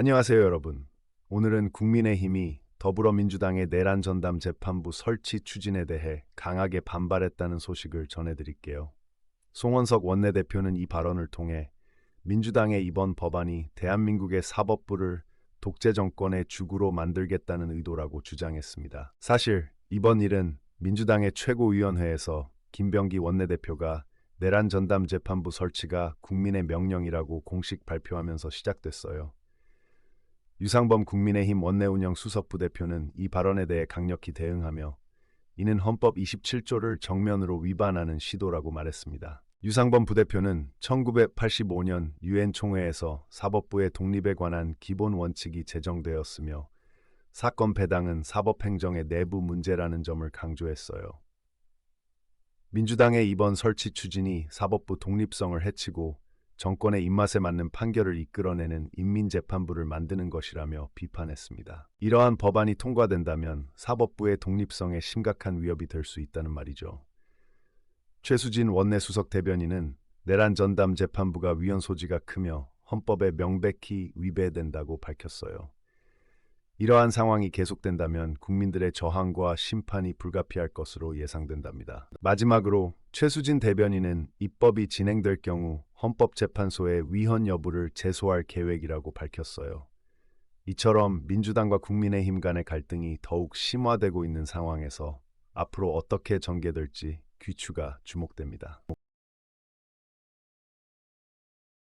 안녕하세요, 여러분. 오늘은 국민의힘이 더불어민주당의 내란 전담 재판부 설치 추진에 대해 강하게 반발했다는 소식을 전해드릴게요. 송원석 원내대표는 이 발언을 통해 민주당의 이번 법안이 대한민국의 사법부를 독재 정권의 주구로 만들겠다는 의도라고 주장했습니다. 사실 이번 일은 민주당의 최고위원회에서 김병기 원내대표가 내란 전담 재판부 설치가 국민의 명령이라고 공식 발표하면서 시작됐어요. 유상범 국민의힘 원내운영 수석부 대표는 이 발언에 대해 강력히 대응하며 이는 헌법 27조를 정면으로 위반하는 시도라고 말했습니다. 유상범 부대표는 1985년 유엔 총회에서 사법부의 독립에 관한 기본 원칙이 제정되었으며 사건 배당은 사법행정의 내부 문제라는 점을 강조했어요. 민주당의 이번 설치 추진이 사법부 독립성을 해치고 정권의 입맛에 맞는 판결을 이끌어내는 인민재판부를 만드는 것이라며 비판했습니다. 이러한 법안이 통과된다면 사법부의 독립성에 심각한 위협이 될 수 있다는 말이죠. 최수진 원내수석 대변인은 내란 전담 재판부가 위헌 소지가 크며 헌법에 명백히 위배된다고 밝혔어요. 이러한 상황이 계속된다면 국민들의 저항과 심판이 불가피할 것으로 예상된답니다. 마지막으로 최수진 대변인은 입법이 진행될 경우 헌법재판소의 위헌 여부를 제소할 계획이라고 밝혔어요. 이처럼 민주당과 국민의힘 간의 갈등이 더욱 심화되고 있는 상황에서 앞으로 어떻게 전개될지 귀추가 주목됩니다.